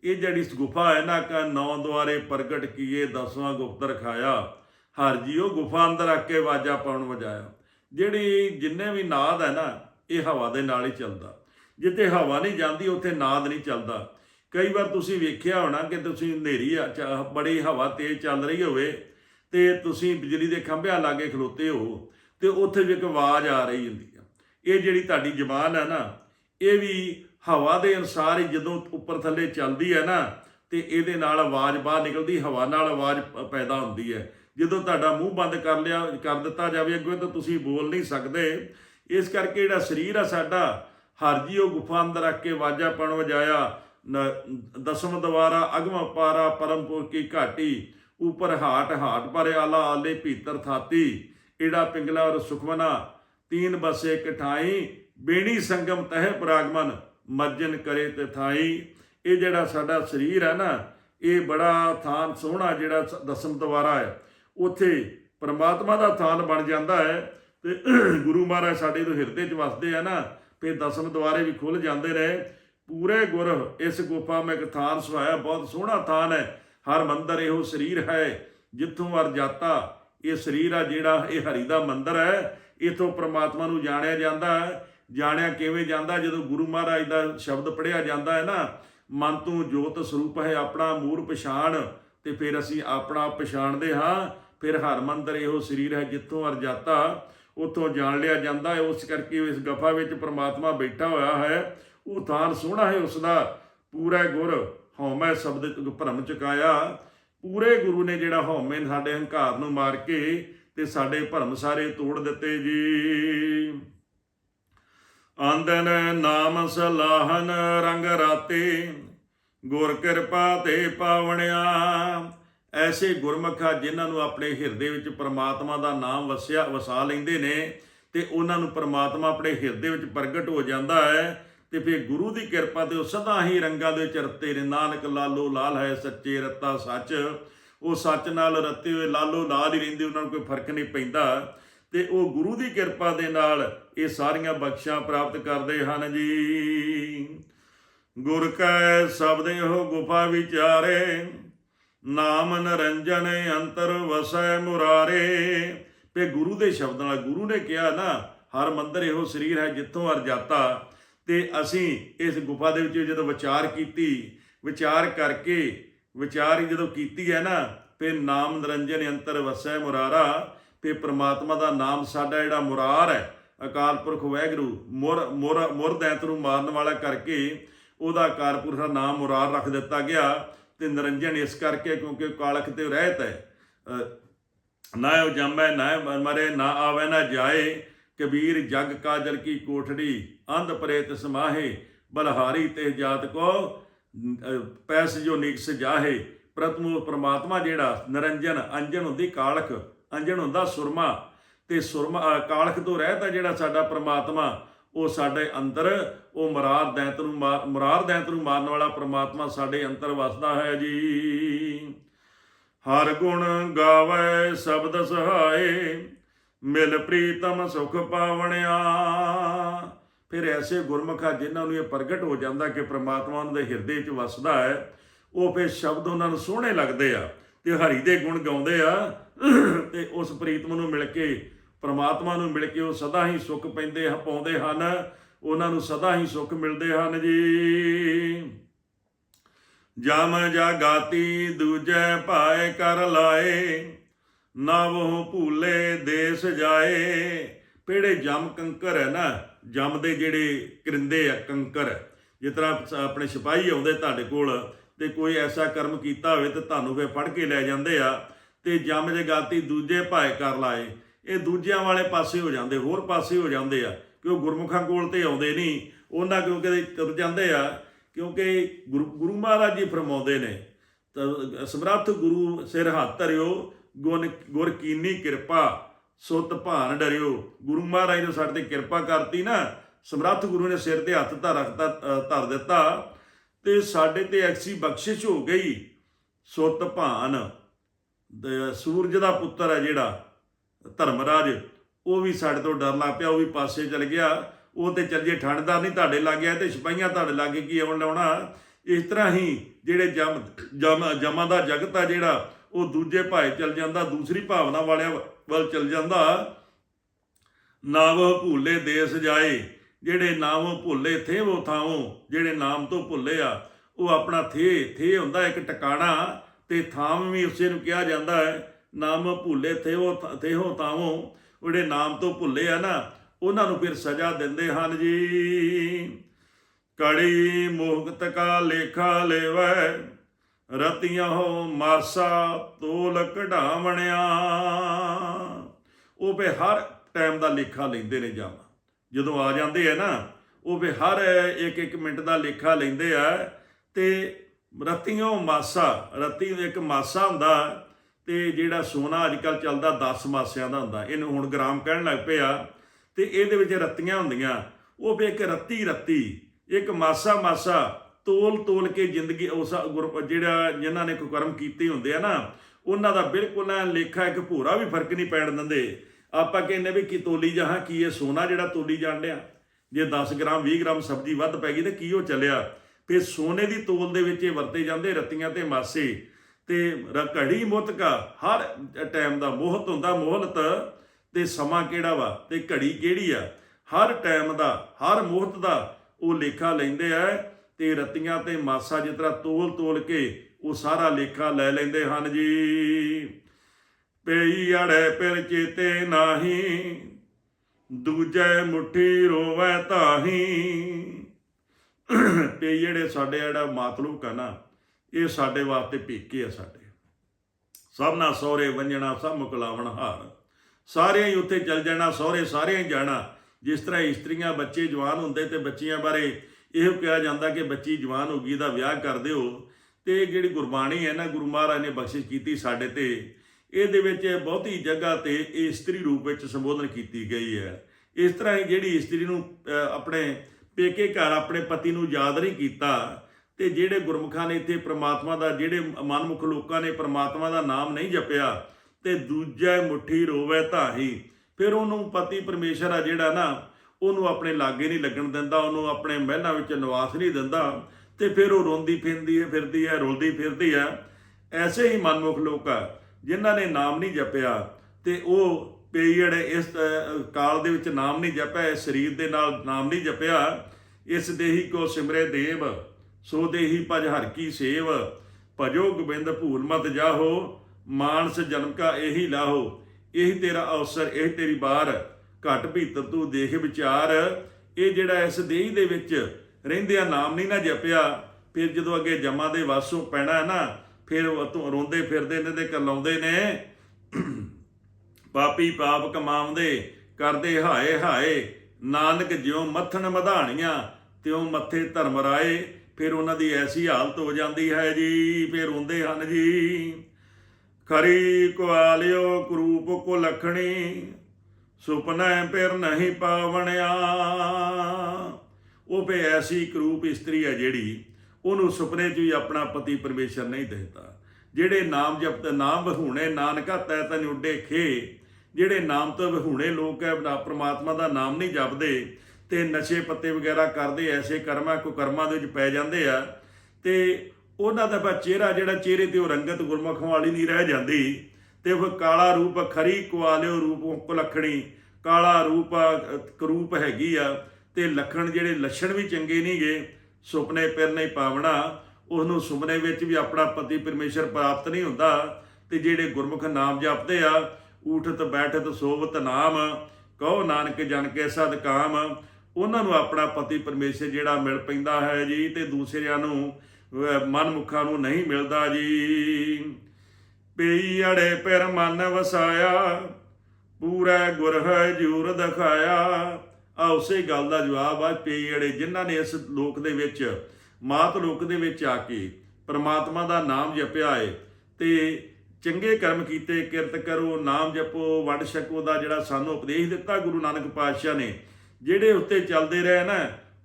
ਇਹ ਜਿਹੜੀ ਗੁਫਾ ਹੈ ਨਾ ਕਾ ਨੌ ਦੁਆਰੇ ਪ੍ਰਗਟ ਕੀਏ ਦਸਵਾਂ ਗੁਪਤ ਰਖਾਇਆ ਹਰ ਉਹ ਗੁਫਾ ਅੰਦਰ ਆ ਕੇ ਵਾਜਾ ਪਾਉਣ ਵਜਾਇਆ। ਜਿਹੜੀ ਜਿੰਨੇ ਵੀ ਨਾਦ ਹੈ ਨਾ, ਇਹ ਹਵਾ ਦੇ ਨਾਲ ਹੀ ਚੱਲਦਾ। ਜਿੱਥੇ ਹਵਾ ਨਹੀਂ ਜਾਂਦੀ, ਉੱਥੇ ਨਾਦ ਨਹੀਂ ਚੱਲਦਾ। ਕਈ ਵਾਰ ਤੁਸੀਂ ਵੇਖਿਆ ਹੋਣਾ ਕਿ ਤੁਸੀਂ ਹਨੇਰੀ ਆ, ਚ- ਬੜੀ ਹਵਾ ਤੇਜ਼ ਚੱਲ ਰਹੀ ਹੋਵੇ ਤੇ ਤੁਸੀਂ ਬਿਜਲੀ ਦੇ ਖੰਭਿਆਂ ਲਾਗੇ ਖਲੋਤੇ ਹੋ। ਤੇ ਉੱਥੇ ਵੀ ਇੱਕ ਆਵਾਜ਼ ਆ ਰਹੀ ਹੁੰਦੀ ਆ। ਇਹ ਜਿਹੜੀ ਤੁਹਾਡੀ ਜ਼ਬਾਨ ਹੈ ਨਾ, ਇਹ ਵੀ ਹਵਾ ਦੇ ਅਨਸਾਰ ਹੀ ਜਦੋਂ ਉੱਪਰ ਥੱਲੇ ਚੱਲਦੀ ਹੈ ਨਾ, ਤੇ ਇਹਦੇ ਨਾਲ ਆਵਾਜ਼ ਬਾਹਰ ਨਿਕਲਦੀ, ਹਵਾ ਨਾਲ ਆਵਾਜ਼ ਪੈਦਾ ਹੁੰਦੀ ਹੈ ਜਦੋਂ ਤੁਹਾਡਾ ਮੂੰਹ ਬੰਦ ਕਰ ਲਿਆ, ਕਰ ਦਿੱਤਾ ਜਾਵੇ ਅੱਗੇ, ਤਾਂ ਤੁਸੀਂ ਬੋਲ ਨਹੀਂ ਸਕਦੇ। ਇਸ ਕਰਕੇ ਜਿਹੜਾ ਸਰੀਰ ਆ ਸਾਡਾ, ਹਰ ਜੀਓ ਗੁਫਾ ਅੰਦਰ ਰੱਖ ਕੇ ਵਾਜਾ ਪਣ ਵਜਾਇਆ, ਨ- ਦਸਮ ਦਵਾਰਾ ਅਗਮ ਪਾਰਾ ਪਰਮਪੁਰ ਕੀ ਘਾਟੀ, ਉਪਰ ਹਾਟ ਹਾਟ ਪਰ ਆਲਾ ਆਲੇ ਭੀਤਰ ਥਾਤੀ। ਏੜਾ ਪਿੰਗਲਾ ਔਰ ਸੁਖਮਨਾ, ਤੀਨ ਬਸੇ ਕਠਾਈ ਬੇਣੀ ਸੰਗਮ ਤਹਿ ਪ੍ਰਾਗਮਨ, ਮੱਜਨ ਕਰੇ ਤੇ ਥਾਈ। ਇਹ ਜਿਹੜਾ ਸਾਡਾ ਸਰੀਰ ਹੈ ਨਾ, ਇਹ ਬੜਾ ਥਾਨ ਸੋਹਣਾ ਜਿਹੜਾ ਸ- ਦਸਮ ਦਵਾਰਾ ਹੈ। ਉੱਥੇ ਪਰਮਾਤਮਾ ਦਾ ਥਾਨ ਬਣ ਜਾਂਦਾ ਹੈ ਤੇ ਗੁਰੂ ਮਹਾਰਾਜ ਸਾਡੇ ਤੋਂ ਹਿਰਦੇ 'ਚ ਵਸਦੇ ਆ ਨਾ, ਫਿਰ ਦਸਮ ਦੁਆਰੇ ਵੀ ਖੁੱਲ ਜਾਂਦੇ ਰਹੇ ਪੂਰੇ ਗੁਰ ਇਸ ਗੁਫਾ ਮੈਂ ਇੱਕ ਥਾਨ ਸੁਹਾਇਆ ਬਹੁਤ ਸੋਹਣਾ ਥਾਨ ਹੈ। ਹਰ ਮੰਦਰ ਇਹੋ ਸਰੀਰ ਹੈ, ਜਿੱਥੋਂ ਅਰ ਜਾਤਾ ਇਹ ਸਰੀਰ ਆ ਜਿਹੜਾ, ਇਹ ਹਰੀ ਦਾ ਮੰਦਰ ਹੈ। ਇਥੋਂ ਪ੍ਰਮਾਤਮਾ ਨੂੰ ਜਾਣਿਆ ਜਾਂਦਾ ਹੈ। ਜਾਣਿਆ ਕਿਵੇਂ ਜਾਂਦਾ, ਜਦੋਂ ਗੁਰੂ ਮਹਾਰਾਜ ਦਾ ਸ਼ਬਦ ਪੜਿਆ ਜਾਂਦਾ ਹੈ ਨਾ, ਮਨ ਤੋਂ ਜੋਤ ਸਰੂਪ ਹੈ ਆਪਣਾ ਮੂਰ ਪਛਾਣ, ਤੇ ਫਿਰ ਅਸੀਂ ਆਪਣਾ ਪਛਾਣਦੇ ਹਾਂ। ਫਿਰ ਹਰ ਮੰਦਰ ਇਹੋ ਸਰੀਰ ਹੈ ਜਿੱਥੋਂ ਅਰਜਾਤਾ, ਉਥੋਂ ਜਾਣ ਲਿਆ ਜਾਂਦਾ ਹੈ। ਉਸ ਕਰਕੇ ਇਸ ਗਫਾ ਵਿੱਚ ਪ੍ਰਮਾਤਮਾ ਬੈਠਾ ਹੋਇਆ ਹੈ। ਉਹ ਥਾਨ ਸੋਹਣਾ ਹੈ ਉਸ ਦਾ ਪੂਰਾ ਗੁਰ ਹਉਮੈ ਸ਼ਬਦ ਭਰਮ ਚੁਕਾਇਆ। ਪੂਰੇ ਗੁਰੂ ਨੇ ਜਿਹੜਾ ਹਉਮੈ ਸਾਡੇ ਹੰਕਾਰ ਨੂੰ ਮਾਰ ਕੇ ਤੇ ਸਾਡੇ ਭਰਮ ਸਾਰੇ ਤੋੜ ਦਿੱਤੇ ਜੀ। ਆਂਦਨ ਨਾਮ ਸਲਾਹਨ ਰੰਗ ਰਾਤੇ, ਗੁਰ ਕਿਰਪਾ ਤੇ ਪਾਵਣਿਆ। ਐਸੇ ਗੁਰਮਖਾ ਜਿਨ੍ਹਾਂ ਨੂੰ ਆਪਣੇ ਹਿਰਦੇ ਵਿੱਚ ਪ੍ਰਮਾਤਮਾ ਦਾ ਨਾਮ ਵਸਿਆ, ਵਸਾ ਲੈਂਦੇ ਨੇ ਤੇ ਉਹਨਾਂ ਨੂੰ ਪ੍ਰਮਾਤਮਾ ਆਪਣੇ ਹਿਰਦੇ ਵਿੱਚ ਪ੍ਰਗਟ ਹੋ ਜਾਂਦਾ ਹੈ। ਤੇ ਫਿਰ ਗੁਰੂ ਦੀ ਕਿਰਪਾ ਤੇ ਉਹ ਸਦਾ ਹੀ ਰੰਗਾਂ ਦੇ ਚਰਤੇ ਨੇ। ਨਾਨਕ ਲਾਲੋ ਲਾਲ ਹੈ ਸੱਚੇ ਰਤਾ ਸੱਚ। ਉਹ ਸੱਚ ਨਾਲ ਰਤੇ ਹੋਏ ਲਾਲੋ ਲਾਲ ਹੀ ਰਹਿੰਦੇ, ਉਹਨਾਂ ਨੂੰ ਕੋਈ ਫ਼ਰਕ ਨਹੀਂ ਪੈਂਦਾ। ਤੇ ਉਹ ਗੁਰੂ ਦੀ ਕਿਰਪਾ ਦੇ ਨਾਲ ਇਹ ਸਾਰੀਆਂ ਬਖਸ਼ਾਂ ਪ੍ਰਾਪਤ ਕਰਦੇ ਹਨ ਜੀ। ਗੁਰ ਕੈ ਸ਼ਬਦ ਇਹੋ ਗੁਫਾ ਵਿਚਾਰੇ, ਨਾਮ ਨਰੰਜਨ ਅੰਤਰ ਵਸੈ ਮੁਰਾਰੇ। ਤੇ ਗੁਰੂ ਦੇ ਸ਼ਬਦ ਨਾਲ ਗੁਰੂ ਨੇ ਕਿਹਾ ਨਾ, ਹਰ ਮੰਦਰ ਇਹੋ ਸਰੀਰ ਹੈ ਜਿੱਥੋਂ ਅਰ ਜਾਤਾ। ਤੇ ਅਸੀਂ ਇਸ ਗੁਫਾ ਦੇ ਵਿੱਚ ਜਦੋਂ ਵਿਚਾਰ ਕੀਤੀ, ਵਿਚਾਰ ਕਰਕੇ, ਵਿਚਾਰ ਜਦੋਂ ਕੀਤੀ ਹੈ ਨਾ, ਫਿਰ ਨਾਮ ਨਿਰੰਜਨ ਅੰਤਰ ਵਸੈ ਮੁਰਾਰਾ ਤੇ ਪ੍ਰਮਾਤਮਾ ਦਾ ਨਾਮ ਸਾਡਾ ਜਿਹੜਾ ਮੁਰਾਰ ਹੈ, ਅਕਾਲ ਪੁਰਖ ਵਾਹਿਗੁਰੂ, ਮੁਰ ਮੁਰ ਮੁਰ ਦੈਂਤ ਨੂੰ ਮਾਰਨ ਵਾਲਾ ਕਰਕੇ ਉਹਦਾ ਅਕਾਲ ਪੁਰਖ ਦਾ ਨਾਮ ਮੁਰਾਰ ਰੱਖ ਦਿੱਤਾ ਗਿਆ ਤੇ ਨਿਰੰਜਨ ਇਸ ਕਰਕੇ ਕਿਉਂਕਿ ਉਹ ਕਾਲਖ ਤੇ ਰਹਿਤ ਹੈ ਨਾ ਉਹ ਜੰਮੈ, ਨਾ ਮਰੇ, ਨਾ ਆਵੇ, ਨਾ ਜਾਏ, ਕਬੀਰ ਜਗ ਕਾਜਲ ਕੀ ਕੋਠੜੀ ਅੰਧ ਪ੍ਰੇਤ ਸਮਾਹੇ, ਬਲਹਾਰੀ ਤੇ ਜਾਤ ਕੋ, ਅਹ, ਪੈਸ ਜੋ ਨਿਕਸ ਜਾਹੇ, ਪ੍ਰਤਮੂ ਪ੍ਰਮਾਤਮਾ ਜਿਹੜਾ, ਨਿਰੰਜਨ, ਅੰਜਨ ਹੁੰਦੀ ਕਾਲਖ, ਅੰਜਨ ਹੁੰਦਾ ਸੁਰਮਾ, ਤੇ ਸੁਰਮਾ ਕਾਲਖ ਤੋਂ ਰਹਿਤ ਹੈ ਜਿਹੜਾ ਸਾਡਾ ਪ੍ਰਮਾਤਮਾ, ਉਹ ਸਾਡੇ ਅੰਦਰ, ਉਹ ਮਰਾਰ ਦੈਂਤ ਨੂੰ ਮਾਰ- ਮੁਰਾਰ ਦੈਂਤ ਨੂੰ ਮਾਰਨ ਵਾਲਾ ਪ੍ਰਮਾਤਮਾ ਸਾਡੇ ਅੰਦਰ ਵਸਦਾ ਹੈ ਜੀ। ਹਰ ਗੁਣ ਗਾਵੇ, ਸ਼ਬਦ ਸਹਾਏ, ਮਿਲ ਪ੍ਰੀਤਮ ਸੁਖ ਪਾਵਣਿਆ। ਫਿਰ ਐਸੇ ਗੁਰਮਖਾ ਜਿਨ੍ਹਾਂ ਨੂੰ ਇਹ ਪ੍ਰਗਟ ਹੋ ਜਾਂਦਾ ਕਿ ਪ੍ਰਮਾਤਮਾ ਉਹਨਾਂ ਦੇ ਹਿਰਦੇ 'ਚ ਵਸਦਾ ਹੈ, ਉਹ ਫਿਰ ਸ਼ਬਦ ਉਹਨਾਂ ਨੂੰ ਸੋਹਣੇ ਲੱਗਦੇ ਆ ਤੇ ਹਰੀ ਦੇ ਗੁਣ ਗਾਉਂਦੇ ਆ ਤੇ ਉਸ ਪ੍ਰੀਤਮ ਨੂੰ ਮਿਲ ਕੇ, ਪ੍ਰਮਾਤਮਾ ਨੂੰ ਮਿਲ ਕੇ ਉਹ ਸਦਾ ਹੀ ਸੁੱਖ ਪੈਂਦੇ ਪਾਉਂਦੇ ਹਨ, ਉਹਨਾਂ ਨੂੰ ਸਦਾ ਹੀ ਸੁੱਖ ਮਿਲਦੇ ਹਨ ਜੀ। ਜਮ ਜਾਗਾਤੀ ਦੂਜੈ ਭਾਏ ਕਰ ਲਾਏ ਨਵ ਭੂਲੇ ਦੇਸ ਜਾਏ ਪੇੜੇ ਜਮ ਕੰਕਰ ਹੈ ਨਾ ਜੰਮਦੇ ਜਿਹੜੇ ਕਰਿੰਦੇ ਆ, ਕੰਕਰ ਜਿਸ ਤਰ੍ਹਾਂ ਆਪਣੇ ਸਿਪਾਹੀ ਆਉਂਦੇ ਤੁਹਾਡੇ ਕੋਲ ਤੇ ਕੋਈ ਐਸਾ ਕਰਮ ਕੀਤਾ ਹੋਵੇ ਤੇ ਤੁਹਾਨੂੰ ਫੇਰ ਫੜ ਕੇ ਲੈ ਜਾਂਦੇ ਆ ਤੇ ਜੰਮ ਜਗਾਤੀ ਦੂਜੇ ਭਾਏ ਕਰ ਲਾਏ, ਇਹ ਦੂਜਿਆਂ ਵਾਲੇ ਪਾਸੇ ਹੋ ਜਾਂਦੇ, ਹੋਰ ਪਾਸੇ ਹੋ ਜਾਂਦੇ ਆ। ਕਿ ਉਹ ਗੁਰਮੁਖਾਂ ਕੋਲ ਤੇ ਆਉਂਦੇ ਨਹੀਂ, ਉਹਨਾਂ ਕਿਉਂਕਿ ਤੁਰ ਜਾਂਦੇ ਆ? ਕਿਉਂਕਿ ਗੁਰੂ ਗੁਰੂ ਮਹਾਰਾਜ ਜੀ ਫਰਮਾਉਂਦੇ ਨੇ, ਤਾਂ, ਸਮਰੱਥ ਗੁਰੂ ਸਿਰ ਹੱਥ ਧਰਿਓ, ਗੁਣ, ਗੁਰ ਕੀਨੀ ਕਿਰਪਾ। ਸੁਤ ਭਾਨ ਡਰਿਓ। ਗੁਰੂ ਮਹਾਰਾਜ ਨੇ ਸਾਡੇ ਤੇ ਕਿਰਪਾ ਕਰਤੀ ਨਾ। ਸਮਰੱਥ ਗੁਰੂ ਨੇ ਸਿਰ ਤੇ ਹੱਥ ਧਰ ਰੱਖਤਾ ਧਰ ਦਿੱਤਾ ਤੇ ਸਾਡੇ ਤੇ ਐਕਸੀ ਬਖਸ਼ਿਸ਼ ਹੋ ਗਈ। ਸੁਤ ਭਾਨ। ਸੂਰਜ ਦਾ ਪੁੱਤਰ ਹੈ ਜਿਹੜਾ, ਧਰਮਰਾਜ, ਉਹ ਵੀ ਸਾਡੇ ਤੋਂ ਡਰ ਲੱਗ ਪਿਆ, ਉਹ ਵੀ ਪਾਸੇ ਚਲ ਗਿਆ। ਉਹ ਤੇ ਚੱਲ ਜੇ ਠੰਡਦਾਰ ਨਹੀਂ ਤੁਹਾਡੇ ਲੱਗ ਗਿਆ ਤੇ ਸਿਪਾਹੀਆਂ ਤੁਹਾਡੇ ਲਾਗੇ ਕੀ ਆਉਣ ਲਾਉਣਾ। ਇਸ ਤਰ੍ਹਾਂ ਹੀ ਜਿਹੜੇ ਜਮ ਜਮ ਜਮਾਂ ਦਾ ਜਗਤ ਆ ਜਿਹੜਾ ਉਹ ਦੂਜੇ ਭਾਏ ਚਲ ਜਾਂਦਾ, ਦੂਸਰੀ ਭਾਵਨਾ ਵਾਲਿਆਂ ਵੱਲ ਚਲ ਜਾਂਦਾ। ਨਾਵ ਭੁੱਲੇ ਦੇਸ ਜਾਏ, ਜਿਹੜੇ ਨਾਮ ਭੁੱਲੇ ਥੇ ਉਹ ਥਾਉ, ਜਿਹੜੇ ਨਾਮ ਤੋਂ ਭੁੱਲੇ ਆ, ਉਹ ਆਪਣਾ ਥੇ ਥੇ ਹੁੰਦਾ ਇੱਕ ਟਿਕਾਣਾ ਤੇ ਥਾਮ ਵੀ ਉਸੇ ਨੂੰ ਕਿਹਾ ਜਾਂਦਾ ਹੈ। ਨਾਮ ਭੁੱਲੇ ਥੇ ਉਹ ਥੇ ਹੋ ਤਾਵੋ ਜਿਹੜੇ ਨਾਮ ਤੋਂ ਭੁੱਲੇ ਆ ਨਾ, ਉਹਨਾਂ ਨੂੰ ਫਿਰ ਸਜ਼ਾ ਦਿੰਦੇ ਹਨ ਜੀ। ਕੜੀ ਮੋਹਕਤ ਕਾ ਲੇਖਾ ਲੇਵੈ ਰਤੀਆਂ ਮਾਸਾ ਤੋਲ ਕਢਾਵਣਿਆ। ਉਹ ਵੀ ਹਰ ਟਾਈਮ ਦਾ ਲੇਖਾ ਲੈਂਦੇ ਨੇ ਜਾਵਾ। ਜਦੋਂ ਆ ਜਾਂਦੇ ਆ ਨਾ, ਉਹ ਵੀ ਹਰ ਇੱਕ ਇੱਕ ਮਿੰਟ ਦਾ ਲੇਖਾ ਲੈਂਦੇ ਆ। ਤੇ ਰਤੀਆਂ ਮਾਸਾ, ਰਤੀ ਇੱਕ ਮਾਸਾ ਹੁੰਦਾ, ਤੇ ਜਿਹੜਾ ਸੋਨਾ ਅੱਜ ਕੱਲ ਚੱਲਦਾ 10 ਮਾਸਿਆਂ ਦਾ ਹੁੰਦਾ। ਇਹਨੂੰ ਹੁਣ ਗ੍ਰਾਮ ਕਹਿਣ ਲੱਗ ਪਿਆ। ਤੇ ਇਹਦੇ ਵਿੱਚ ਰੱਤੀਆਂ ਹੁੰਦੀਆਂ। ਉਹ ਵੀ ਇੱਕ ਰੱਤੀ ਰੱਤੀ ਇੱਕ ਮਾਸਾ ਮਾਸਾ ਤੋਲ ਤੋਲ ਕੇ ਜ਼ਿੰਦਗੀ, ਉਸ ਗੁਰ ਜਿਹੜਾ ਜਿਨ੍ਹਾਂ ਨੇ ਕੋਈ ਕਰਮ ਕੀਤੇ ਹੁੰਦੇ ਆ ਨਾ, ਉਹਨਾਂ ਦਾ ਬਿਲਕੁਲ ਐਂ ਲੇਖਾ ਇੱਕ ਭੂਰਾ ਵੀ ਫ਼ਰਕ ਨਹੀਂ ਪੈਣ ਦਿੰਦੇ। ਆਪਾਂ ਕਹਿੰਦੇ ਵੀ ਕੀ ਤੋਲੀ ਜਹਾਂ, ਕੀ ਇਹ ਸੋਨਾ ਜਿਹੜਾ ਤੋਲੀ ਜਾਂਦੇ ਆ ਜੇ 10 ਗ੍ਰਾਮ 20 ਗ੍ਰਾਮ ਸਬਜ਼ੀ ਵੱਧ ਪੈ ਗਈ ਤੇ ਕੀ ਉਹ ਚੱਲਿਆ? ਫਿਰ ਸੋਨੇ ਦੀ ਤੋਲ ਦੇ ਵਿੱਚ ਇਹ ਵਰਤੇ ਜਾਂਦੇ ਰਤੀਆਂ ਤੇ ਮਾਸੇ। ਤੇ ਰ- ਘੜੀ ਮੁਤਕਾ, ਹਰ ਟਾਈਮ ਦਾ ਮੋਹਤ ਹੁੰਦਾ, ਮੋਹਲਤ। ਤੇ ਸਮਾਂ ਕਿਹੜਾ ਵਾ? ਤੇ ਘੜੀ ਕਿਹੜੀ ਆ? ਹਰ ਟਾਈਮ ਦਾ, ਹਰ ਮੋਹਤ ਦਾ ਉਹ ਲੇਖਾ ਲੈਂਦੇ ਆ। ਤੇ ਰਤੀਆਂ ਤੇ ਮਾਸਾ ਜਿਸ ਤਰ੍ਹਾਂ ਤੋਲ ਤੋਲ ਕੇ ਉਹ ਸਾਰਾ ਲੇਖਾ ਲੈ ਲੈਂਦੇ ਹਨ ਜੀ। ਪਈ ਅੜੇ ਪਿਰ ਚੇਤੇ ਨਾਹੀ, ਦੂਜੇ ਮੁਠੀ ਰੋਵੇ ਤਾਹੀ ਤੇ ਜਿਹੜੇ ਸਾਡੇ ਜਿਹੜਾ ਮਾਤਲੂਕ ਆ ਨਾ, ਇਹ ਸਾਡੇ ਵਾਸਤੇ ਪੀਕੇ ਆ ਸਾਡੇ। ਸਭ ਨਾਲ ਸਹੁਰੇ ਵੰਜਣਾ, ਸਭ ਮੁਕਲਾਵਣ ਹਾਰ। ਸਾਰਿਆਂ ਹੀ ਉੱਥੇ ਚੱਲ ਜਾਣਾ, ਸਹੁਰੇ ਸਾਰਿਆਂ ਹੀ ਜਾਣਾ। ਜਿਸ ਤਰ੍ਹਾਂ ਇਸਤਰੀਆਂ ਬੱਚੇ ਜਵਾਨ ਹੁੰਦੇ ਤੇ ਬੱਚੀਆਂ ਬਾਰੇ ਇਹੋ ਕਿਹਾ ਜਾਂਦਾ ਕਿ ਬੱਚੀ ਜਵਾਨ ਹੋ ਗਈ ਦਾ ਵਿਆਹ ਕਰ ਦਿਓ। ਤੇ ਜਿਹੜੀ ਗੁਰਬਾਣੀ ਹੈ ਨਾ, ਗੁਰੂ ਮਹਾਰਾਜ ਨੇ ਬਖਸ਼ਿਸ਼ ਕੀਤੀ ਸਾਡੇ ਤੇ। ਇਹਦੇ ਵਿੱਚ ਬਹੁਤੀ ਜਗ੍ਹਾ ਤੇ ਇਹ ਇਸਤਰੀ ਰੂਪ ਵਿੱਚ ਸੰਬੋਧਨ ਕੀਤੀ ਗਈ ਹੈ। ਇਸ ਤਰ੍ਹਾਂ ਹੀ ਜਿਹੜੀ ਇਸਤਰੀ ਨੂੰ ਆਪਣੇ ਪੇਕੇ ਘਰ, ਆਪਣੇ ਪਤੀ ਨੂੰ ਯਾਦ ਨਹੀਂ ਕੀਤਾ, ਤੇ ਜਿਹੜੇ ਗੁਰਮੁਖਾਂ ਨੇ ਇੱਥੇ ਪ੍ਰਮਾਤਮਾ ਦਾ, ਜਿਹੜੇ ਮਨਮੁਖ ਲੋਕਾਂ ਨੇ ਪ੍ਰਮਾਤਮਾ ਦਾ ਨਾਮ ਨਹੀਂ ਜਪਿਆ, ਤੇ ਦੂਜਾ ਮੁਠੀ ਰੋਵੇ ਹੀ। ਫਿਰ ਉਹਨੂੰ ਪਤੀ ਪਰਮੇਸ਼ਰ ਆ ਜਿਹੜਾ ਨਾ ਉਹਨੂੰ ਆਪਣੇ ਲਾਗੇ ਨਹੀਂ ਲੱਗਣ ਦਿੰਦਾ, ਉਹਨੂੰ ਆਪਣੇ ਮਹਿਲਾਂ ਵਿੱਚ ਨਿਵਾਸ ਨਹੀਂ ਦਿੰਦਾ ਤੇ ਫਿਰ ਉਹ ਰੋਂਦੀ ਫਿਰਦੀ ਹੈ ਫਿਰਦੀ ਹੈ, ਰੋਲਦੀ ਫਿਰਦੀ ਹੈ। ਐਸੇ ਹੀ ਮਨਮੁਖ ਲੋਕ ਆ, ਜਿਨ੍ਹਾਂ ਨੇ ਨਾਮ ਨਹੀਂ ਜਪਿਆ ਤੇ ਉਹ ਪੀਰੀਅਡ ਇਸ ਕਾਲ ਦੇ ਵਿੱਚ ਨਾਮ ਨਹੀਂ ਜਪਿਆ, ਇਸ ਸਰੀਰ ਦੇ ਨਾਲ ਨਾਮ ਨਹੀਂ ਜਪਿਆ। ਇਸ ਦੇਹੀ ਕੋ ਸਿਮਰੇ ਦੇਵ, ਸੋ ਦੇਹੀ ਭਜ ਹਰ ਕੀ ਸੇਵ। ਭਜੋ ਗੋਬਿੰਦ ਭੂਲ ਮਤ ਜਾਹੋ, ਮਾਨਸ ਜਨਮ ਕਾ ਇਹੀ ਲਾਹੋ। ਇਹੀ ਤੇਰਾ ਅਵਸਰ, ਇਹ ਤੇਰੀ ਬਾਰ। ਘਟ ਭੀਤਰ ਤੂੰ ਦੇਖ ਵਿਚਾਰ। ਇਹ ਜਿਹੜਾ ਇਸ ਦੇਹੀ ਦੇ ਵਿੱਚ ਰਹਿੰਦਿਆਂ ਨਾਮ ਨਹੀਂ ਨਾ ਜਪਿਆ, ਫਿਰ ਜਦੋਂ ਅੱਗੇ ਜਮਾ ਦੇ ਵਾਸੋਂ ਪੈਣਾ ਹੈ ਨਾ, ਫਿਰ ਉਹ ਰੋਂਦੇ ਫਿਰਦੇ ਨੇ ਤੇ ਕਰਲਾਉਂਦੇ ਨੇ। ਪਾਪੀ ਪਾਪ ਕਮਾਉਂਦੇ, ਕਰਦੇ ਹਾਏ ਹਾਏ, ਨਾਨਕ ਜਿਉ ਮੱਥਣ ਮਧਾਣੀਆਂ, ਤਿਉ ਮੱਥੇ ਧਰਮ ਰਾਏ, ਫਿਰ ਉਹਨਾਂ ਦੀ ਐਸੀ ਹਾਲਤ ਹੋ ਜਾਂਦੀ ਹੈ ਜੀ, ਫਿਰ ਰੋਂਦੇ ਹਨ ਜੀ। ਖਰੀ ਕੁਆਲਿਓ ਕਰੂਪ ਕੋ ਲਖਣੀ ਸੁਪਨਾ ਪਿਰ ਨਹੀਂ ਪਾਵਣਿਆ। ਉਹ ਵੀ ਐਸੀ ਕਰੂਪ ਇਸਤਰੀ ਹੈ ਜਿਹੜੀ ਉਹਨੂੰ ਸੁਪਨੇ 'ਚ ਵੀ ਆਪਣਾ ਪਤੀ ਪਰਮੇਸ਼ਰ ਨਹੀਂ ਦਿਖਦਾ। ਜਿਹੜੇ ਨਾਮ ਜਪਤ ਨਾਮ ਵਹੂਣੇ ਨਾਨਕਾ ਤੈ ਤਨ ਉੱਡੇ ਖੇ, ਜਿਹੜੇ ਨਾਮ ਤੋਂ ਵਹੂਣੇ ਲੋਕ ਹੈ ਨਾ ਪ੍ਰਮਾਤਮਾ ਦਾ ਨਾਮ ਨਹੀਂ ਜਪਦੇ ਤੇ ਨਸ਼ੇ ਪੱਤੇ ਵਗੈਰਾ ਕਰਦੇ, ਐਸੇ ਕਰਮਾਂ ਕੋ ਕਰਮਾਂ ਦੇ ਵਿੱਚ ਪੈ ਜਾਂਦੇ ਆ ਤੇ ਉਹਨਾਂ ਦਾ ਬਾ ਚਿਹਰਾ ਜਿਹੜਾ ਚਿਹਰੇ ਤੇ ਉਹ ਰੰਗਤ ਗੁਰਮੁਖਾਂ ਵਾਲੀ ਨਹੀਂ ਰਹਿ ਜਾਂਦੀ। ਤੇ ਉਹ ਕਾਲਾ ਰੂਪ ਖਰੀ ਕੁਆਲਿਓ ਰੂਪ ਕੁਲਖਣੀ ਕਾਲਾ ਰੂਪ ਕਰੂਪ ਹੈਗੀ ਆ ਤੇ ਲੱਖਣ ਜਿਹੜੇ ਲੱਛਣ ਵੀ ਚੰਗੇ ਨਹੀਂਗੇ ਸੁਪਨੇ ਫਿਰ ਨਹੀਂ ਪਾਵਣਾ ਉਹਨੂੰ ਸੁਪਨੇ ਵਿੱਚ ਵੀ ਆਪਣਾ ਪਤੀ ਪਰਮੇਸ਼ਰ ਪ੍ਰਾਪਤ ਨਹੀਂ ਹੁੰਦਾ ਤੇ ਜਿਹੜੇ ਗੁਰਮੁਖ ਨਾਮ ਜਪਦੇ ਆ ਊਠਤ ਬੈਠਤ ਸੋਵਤ ਨਾਮ ਕਹੋ ਨਾਨਕ ਜਨ ਕੇ ਸਦ ਕਾਮ ਉਹਨਾਂ ਨੂੰ ਆਪਣਾ ਪਤੀ ਪਰਮੇਸ਼ਰ ਜਿਹੜਾ ਮਿਲ ਪੈਂਦਾ ਹੈ ਜੀ ਤੇ ਦੂਸਰਿਆਂ ਨੂੰ ਅਹ, ਮਨਮੁਖਾਂ ਨੂੰ ਨਹੀਂ ਮਿਲਦਾ ਜੀ। ਪਈ ਅੜੇ ਪਰ ਮਨ ਵਸਾਇਆ, ਪੂਰਾ ਗੁਰ ਹੈ ਜੂਰ ਦਿਖਾਇਆ। ਆ ਉਸੇ ਗੱਲ ਦਾ ਜਵਾਬ ਆ, ਪਈ ਅੜੇ, ਜਿਨ੍ਹਾਂ ਨੇ ਇਸ ਲੋਕ ਦੇ ਵਿੱਚ, ਮਾਤ ਲੋਕ ਦੇ ਵਿੱਚ ਆ ਕੇ ਪ੍ਰਮਾਤਮਾ ਦਾ ਨਾਮ ਜਪਿਆ ਏ, ਤੇ ਚੰਗੇ ਕਰਮ ਕੀਤੇ, ਕਿਰਤ ਕਰੋ, ਨਾਮ ਜਪੋ, ਵੰਡ ਛਕੋ ਦਾ ਜਿਹੜਾ ਸਾਨੂੰ ਉਪਦੇਸ਼ ਦਿੱਤਾ ਗੁਰੂ ਨਾਨਕ ਪਾਤਸ਼ਾਹ ਨੇ, ਜਿਹੜੇ ਉੱਤੇ ਚੱਲਦੇ ਰਹੇ ਨਾ,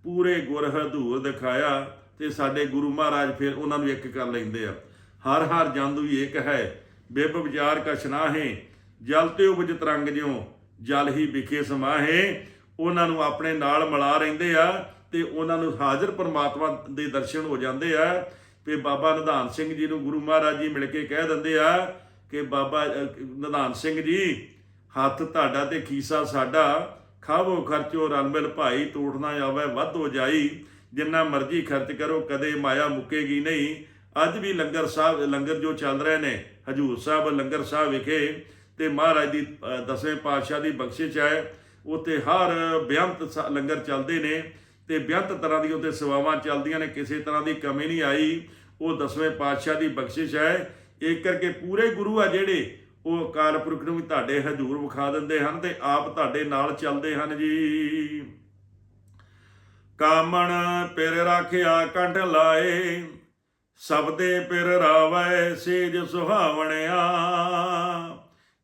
ਪੂਰੇ ਗੁਰ ਹਦੂਰ ਦਿਖਾਇਆ, ਤੇ ਸਾਡੇ ਗੁਰੂ ਮਹਾਰਾਜ ਫਿਰ ਉਹਨਾਂ ਨੂੰ ਇੱਕ ਕਰ ਲੈਂਦੇ ਆ। ਹਰ ਹਰ ਜੰਦੂ ਵੀ ਇੱਕ ਹੈ ਬਿਬ ਵਿਚਾਰ ਕਛ ਨਾਹੇ, ਜਲ ਤੇ ਉਪਜ ਤਰੰਗ ਜਿਉ, ਜਲ ਹੀ ਵਿਖੇ ਸਮਾਹੇ। ਉਹਨਾਂ ਨੂੰ ਆਪਣੇ ਨਾਲ ਮਿਲਾ ਰਹਿੰਦੇ ਆ ਤੇ ਉਹਨਾਂ ਨੂੰ ਹਾਜ਼ਰ ਪਰਮਾਤਮਾ ਦੇ ਦਰਸ਼ਨ ਹੋ ਜਾਂਦੇ ਆ। ਤੇ ਬਾਬਾ ਨਿਧਾਨ ਸਿੰਘ ਜੀ ਨੂੰ ਗੁਰੂ ਮਹਾਰਾਜ ਜੀ ਮਿਲ ਕੇ ਕਹਿ ਦਿੰਦੇ ਆ ਕਿ ਬਾਬਾ ਨਿਧਾਨ ਸਿੰਘ ਜੀ, ਹੱਥ ਤੁਹਾਡਾ ਤੇ ਖੀਸਾ ਸਾਡਾ, ਖਾਵੋ ਖਰਚੋ ਰਲਮਿਲ ਭਾਈ ਟੂਟਣਾ ਆਵੇ, ਵੱਧ ਹੋ ਜਾਈ। ਜਿੰਨਾ ਮਰਜ਼ੀ ਖਰਚ ਕਰੋ, ਕਦੇ ਮਾਇਆ ਮੁੱਕੇਗੀ ਨਹੀਂ। ਅੱਜ ਵੀ ਲੰਗਰ ਸਾਹਿਬ, ਲੰਗਰ ਜੋ ਚੱਲ ਰਹੇ ਨੇ, ਹਜੂਰ ਸਾਹਿਬ ਲੰਗਰ ਸਾਹਿਬ ਵਿਖੇ ਤੇ ਮਹਾਰਾਜ ਦੀ ਦਸਵੇਂ ਪਾਤਸ਼ਾਹ ਦੀ ਬਖਸ਼ਿਸ਼ ਹੈ, ਉੱਥੇ ਹਰ ਬੇਅੰਤ ਸ- ਲੰਗਰ ਚੱਲਦੇ ਨੇ ਤੇ ਬੇਅੰਤ ਤਰ੍ਹਾਂ ਦੀ ਉੱਥੇ ਸੇਵਾਵਾਂ ਚੱਲਦੀਆਂ ਨੇ, ਕਿਸੇ ਤਰ੍ਹਾਂ ਦੀ ਕਮੀ ਨਹੀਂ ਆਈ, ਉਹ ਦਸਵੇਂ ਪਾਤਸ਼ਾਹ ਦੀ ਬਖਸ਼ਿਸ਼ ਹੈ ਇਹ ਕਰਕੇ ਪੂਰੇ ਗੁਰੂ ਆ ਜਿਹੜੇ, ਉਹ ਅਕਾਲ ਪੁਰਖ ਨੂੰ ਵੀ ਤੁਹਾਡੇ ਹਜ਼ੂਰ ਵਿਖਾ ਦਿੰਦੇ ਹਨ ਤੇ ਆਪ ਤੁਹਾਡੇ ਨਾਲ ਚੱਲਦੇ ਹਨ ਜੀ। ਕਾਮਣ ਪਿਰ ਰਾਖਿਆ, ਕੰਠ ਲਾਏ ਸਬਦੇ ਪਿਰ ਰਾਵੈ ਸੇਜ ਸੁਹਾਵਣਿਆ।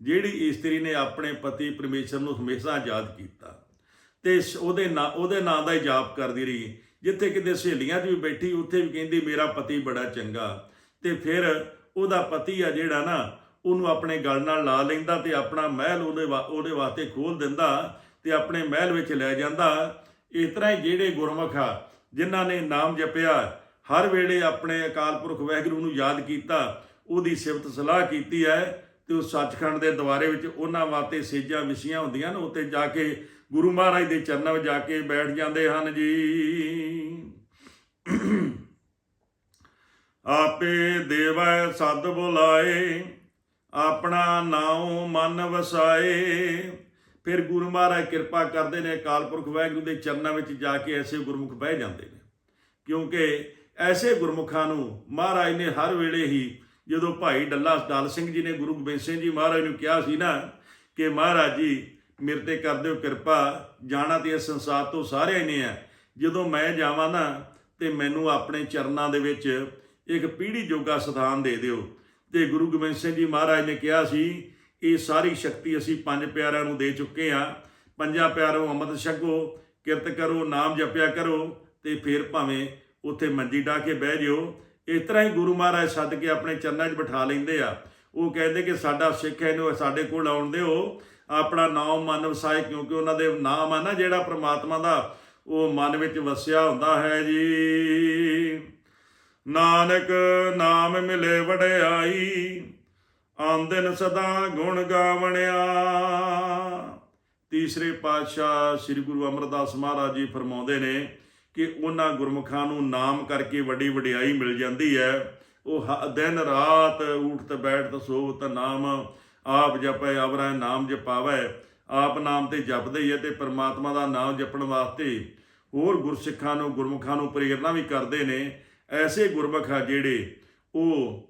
ਜਿਹੜੀ ਇਸਤਰੀ ਨੇ ਆਪਣੇ ਪਤੀ ਪਰਮੇਸ਼ਰ ਨੂੰ ਹਮੇਸ਼ਾ ਯਾਦ ਕੀਤਾ ਤੇ ਸ- ਉਹਦੇ ਨਾਂ ਉਹਦੇ ਨਾਂ ਦਾ ਹੀ ਜਾਪ ਕਰਦੀ ਰਹੀ। ਜਿੱਥੇ ਕਿਤੇ ਸਹੇਲੀਆਂ 'ਚ ਵੀ ਬੈਠੀ, ਉੱਥੇ ਵੀ ਕਹਿੰਦੀ, ਮੇਰਾ ਪਤੀ ਬੜਾ ਚੰਗਾ। ਤੇ ਫਿਰ ਉਹਦਾ ਪਤੀ ਆ ਜਿਹੜਾ ਨਾ, ਉਹਨੂੰ ਆਪਣੇ ਗਲ ਨਾਲ ਲਾ ਲੈਂਦਾ ਤੇ ਆਪਣਾ ਮਹਿਲ ਉਹਦੇ ਵਾ- ਉਹਦੇ ਵਾਸਤੇ ਖੋਲ ਦਿੰਦਾ ਤੇ ਆਪਣੇ ਮਹਿਲ ਵਿੱਚ ਲੈ ਜਾਂਦਾ। ਇਸ ਤਰ੍ਹਾਂ ਹੀ ਜਿਹੜੇ ਗੁਰਮੁਖ ਆ, ਜਿਨ੍ਹਾਂ ਨੇ ਨਾਮ ਜਪਿਆ ਹਰ ਵੇਲੇ ਆਪਣੇ ਅਕਾਲ ਪੁਰਖ ਵਾਹਿਗੁਰੂ ਨੂੰ ਯਾਦ ਕੀਤਾ, ਉਹਦੀ ਸਿਫਤ ਸਲਾਹ ਕੀਤੀ ਹੈ ਤੇ ਉਹ ਸੱਚਖੰਡ ਦੇ ਦੁਆਰੇ ਵਿੱਚ ਉਹਨਾਂ ਵਾਸਤੇ ਸੇਜਾਂ ਵਿਸ਼ੀਆਂ ਹੁੰਦੀਆਂ ਨੇ ਉੱਤੇ ਜਾ ਕੇ ਗੁਰੂ ਮਹਾਰਾਜ ਦੇ ਚਰਨਾਂ ਵਿੱਚ ਜਾ ਕੇ ਬੈਠ ਜਾਂਦੇ ਹਨ ਜੀ। ਆਪੇ ਦੇਵੈ ਸਦ ਬੁਲਾਏ, ਆਪਣਾ ਨਾਉ ਮਨ ਵਸਾਏ। ਫਿਰ ਗੁਰੂ ਮਹਾਰਾਜ ਕਿਰਪਾ ਕਰਦੇ ਨੇ ਅਕਾਲ ਪੁਰਖ ਵਾਹਿਗੁਰੂ ਦੇ ਚਰਨਾਂ ਵਿੱਚ ਜਾ ਕੇ ਐਸੇ ਗੁਰਮੁਖ ਬਹਿ ਜਾਂਦੇ ਨੇ। ਕਿਉਂਕਿ ਐਸੇ ਗੁਰਮੁਖਾਂ ਨੂੰ ਮਹਾਰਾਜ ਨੇ ਹਰ ਵੇਲੇ ਹੀ ਜਦੋਂ ਭਾਈ ਡੱਲਾ ਦਾਲ ਸਿੰਘ ਜੀ ਨੇ ਗੁਰੂ ਗੋਬਿੰਦ ਸਿੰਘ ਜੀ ਮਹਾਰਾਜ ਨੂੰ ਕਿਹਾ ਸੀ ਨਾ ਕਿ ਮਹਾਰਾਜ ਜੀ, ਮੇਰੇ ਤੇ ਕਰ ਦਿਓ ਕਿਰਪਾ, ਜਾਣਾ ਤੇ ਇਸ ਸੰਸਾਰ ਤੋਂ ਸਾਰਿਆਂ ਹੀ ਨੇ ਆ। ਜਦੋਂ ਮੈਂ ਜਾਵਾਂ ਨਾ ਤੇ ਮੈਨੂੰ ਆਪਣੇ ਚਰਨਾਂ ਦੇ ਵਿੱਚ ਇੱਕ ਪੀੜੀ ਜੋਗਾ ਸਥਾਨ ਦੇ ਦਿਓ। ਤੇ ਗੁਰੂ ਗੋਬਿੰਦ ਸਿੰਘ ਜੀ ਮਹਾਰਾਜ ਨੇ ਕਿਹਾ ਸੀ, ਇਹ ਸਾਰੀ ਸ਼ਕਤੀ ਅਸੀਂ ਪੰਜ ਪਿਆਰਿਆਂ ਨੂੰ ਦੇ ਚੁੱਕੇ ਆ ਪੰਜਾਂ ਪਿਆਰੋਂ ਅੰਮ੍ਰਿਤ ਛਕੋ, ਕਿਰਤ ਕਰੋ, ਨਾਮ ਜਪਿਆ ਕਰੋ ਤੇ ਫਿਰ ਭਾਵੇਂ ਉੱਥੇ ਮੰਜੀ ਢਾ ਕੇ ਬਹਿ ਜਿਓ। ਇਸ ਤਰ੍ਹਾਂ ਹੀ ਗੁਰੂ ਮਹਾਰਾਜ ਸੱਦ ਕੇ ਆਪਣੇ ਚਰਨਾਂ 'ਚ ਬਿਠਾ ਲੈਂਦੇ ਆ। ਉਹ ਕਹਿੰਦੇ ਕਿ ਸਾਡਾ ਸਿੱਖ ਹੈ, ਇਹਨੂੰ ਸਾਡੇ ਕੋਲ ਆਉਣ ਦਿਓ। ਆਪਣਾ ਨਾਮ ਮਨ ਵਸਾਏ, ਕਿਉਂਕਿ ਉਹਨਾਂ ਦੇ ਨਾਮ ਆ ਨਾ ਜਿਹੜਾ ਪ੍ਰਮਾਤਮਾ ਦਾ, ਉਹ ਮਨ ਵਿੱਚ ਵਸਿਆ ਹੁੰਦਾ ਹੈ ਜੀ। ਨਾਨਕ ਨਾਮ ਮਿਲੇ ਵਡਿਆਈ, ਆਮਦਨ ਸਦਾ ਗੁਣ ਗਾਵਣਿਆ। ਤੀਸਰੇ ਪਾਤਸ਼ਾਹ ਸ੍ਰੀ ਗੁਰੂ ਅਮਰਦਾਸ ਮਹਾਰਾਜ ਜੀ ਫਰਮਾਉਂਦੇ ਨੇ ਕਿ ਉਹਨਾਂ ਗੁਰਮੁਖਾਂ ਨੂੰ ਨਾਮ ਕਰਕੇ ਵੱਡੀ ਵਡਿਆਈ ਮਿਲ ਜਾਂਦੀ ਹੈ। ਉਹ ਹ- ਦਿਨ ਰਾਤ ਉਠਤ ਬੈਠਤ ਸੋਵਤ ਨਾਮ ਆਪ ਜਪੈ, ਅਵਰੈ ਨਾਮ ਜਪਾਵੈ। ਆਪ ਨਾਮ ਤੇ ਜਪਦੇ ਹੀ ਹੈ ਤੇ ਪ੍ਰਮਾਤਮਾ ਦਾ ਨਾਮ ਜਪਣ ਵਾਸਤੇ ਹੋਰ ਗੁਰਸਿੱਖਾਂ ਨੂੰ, ਗੁਰਮੁਖਾਂ ਨੂੰ ਪ੍ਰੇਰਣਾ ਵੀ ਕਰਦੇ ਨੇ। ਐਸੇ ਗੁਰਮੁਖ ਆ ਜਿਹੜੇ ਉਹ,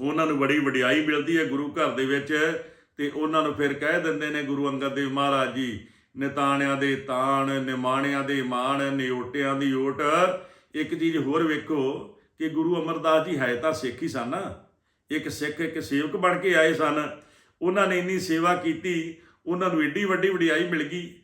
ਉਹਨਾਂ ਨੂੰ ਬੜੀ ਵਡਿਆਈ ਮਿਲਦੀ ਹੈ ਗੁਰੂ ਘਰ ਦੇ ਵਿੱਚ ਤੇ ਉਹਨਾਂ ਨੂੰ ਫਿਰ ਕਹਿ ਦਿੰਦੇ ਨੇ ਗੁਰੂ ਅੰਗਦ ਦੇਵ ਮਹਾਰਾਜ ਜੀ ਨਿਤਾਣਿਆਂ ਦੇ ਤਾਣ, ਨਿਮਾਣਿਆਂ ਦੇ ਮਾਣ ਨਿਓਟਿਆਂ ਦੀ ਓਟ। ਇੱਕ ਚੀਜ਼ ਹੋਰ ਵੇਖੋ ਕਿ ਗੁਰੂ ਅਮਰਦਾਸ ਜੀ ਹੈ ਤਾਂ ਸਿੱਖ ਹੀ ਸਨ। ਇੱਕ ਸਿੱਖ, ਇੱਕ ਸੇਵਕ ਬਣ ਕੇ ਆਏ ਸਨ। ਉਹਨਾਂ ਨੇ ਇੰਨੀ ਸੇਵਾ ਕੀਤੀ, ਉਹਨਾਂ ਨੂੰ ਏਡੀ ਵੱਡੀ ਵਡਿਆਈ ਮਿਲ ਗਈ।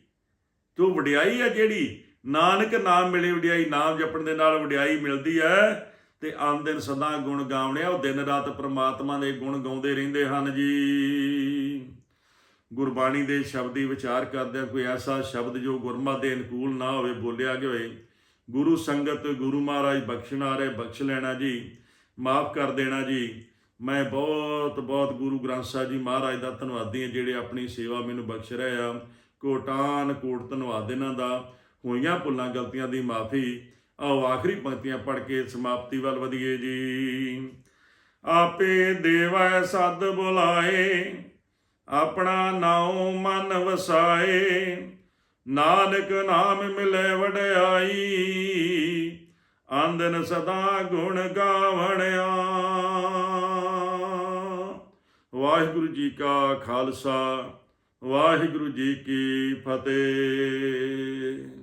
ਤੇ ਉਹ ਵਡਿਆਈ ਹੈ ਜਿਹੜੀ, ਨਾਨਕ ਨਾਮ ਮਿਲੇ, ਵਡਿਆਈ ਨਾਮ ਜਪਣ ਦੇ ਨਾਲ ਵਡਿਆਈ ਮਿਲਦੀ ਹੈ। ਤੇ ਆਮ ਦਿਨ ਸਦਾ ਗੁਣ ਗਾਵਣਿਆ, ਉਹ ਦਿਨ ਰਾਤ ਪ੍ਰਮਾਤਮਾ ਦੇ ਗੁਣ ਗਾਉਂਦੇ ਰਹਿੰਦੇ ਹਨ ਜੀ। ਗੁਰਬਾਣੀ ਦੇ ਸ਼ਬਦੀ ਵਿਚਾਰ ਕਰਦਿਆਂ ਕੋਈ ਐਸਾ ਸ਼ਬਦ ਜੋ ਗੁਰਮਤਿ ਦੇ ਅਨੁਕੂਲ ਨਾ ਹੋਵੇ, ਬੋਲਿਆ ਗਿਆ ਹੋਵੇ ਗੁਰੂ ਸੰਗਤ, ਗੁਰੂ ਮਹਾਰਾਜ ਬਖਸ਼ਣਾ ਰੇ ਬਖਸ਼ ਲੈਣਾ ਜੀ, ਮਾਫ ਕਰ ਦੇਣਾ ਜੀ। ਮੈਂ ਬਹੁਤ ਬਹੁਤ ਗੁਰੂ ਗ੍ਰੰਥ ਸਾਹਿਬ ਜੀ ਮਹਾਰਾਜ ਦਾ ਧੰਨਵਾਦੀ ਹਾਂ, ਜਿਹੜੇ ਆਪਣੀ ਸੇਵਾ ਮੈਨੂੰ ਬਖਸ਼ ਰਹੇ ਆ। ਕੋਟਾਨ ਕੋਟ ਧੰਨਵਾਦ ਇਹਨਾਂ ਦਾ। ਹੋਈਆਂ ਭੁੱਲਾਂ ਗਲਤੀਆਂ ਦੀ ਮਾਫੀ। ਆਓ ਆਖਰੀ ਪੰਕਤੀਆਂ ਪੜ੍ਹ ਕੇ ਸਮਾਪਤੀ ਵੱਲ ਵਧੀਏ ਜੀ। ਆਪੇ ਦੇਵੈ ਸਦ ਬੁਲਾਏ। ਆਪਣਾ ਨਾਉ ਮਨ ਵਸਾਏ। ਨਾਨਕ ਨਾਮ ਮਿਲੇ ਵਡਿਆਈ। ਆਂਦਨ ਸਦਾ ਗੁਣ ਗਾਵਣਿਆ। ਵਾਹਿਗੁਰੂ ਜੀ ਕਾ ਖਾਲਸਾ, ਵਾਹਿਗੁਰੂ ਜੀ ਕੀ ਫਤਿਹ।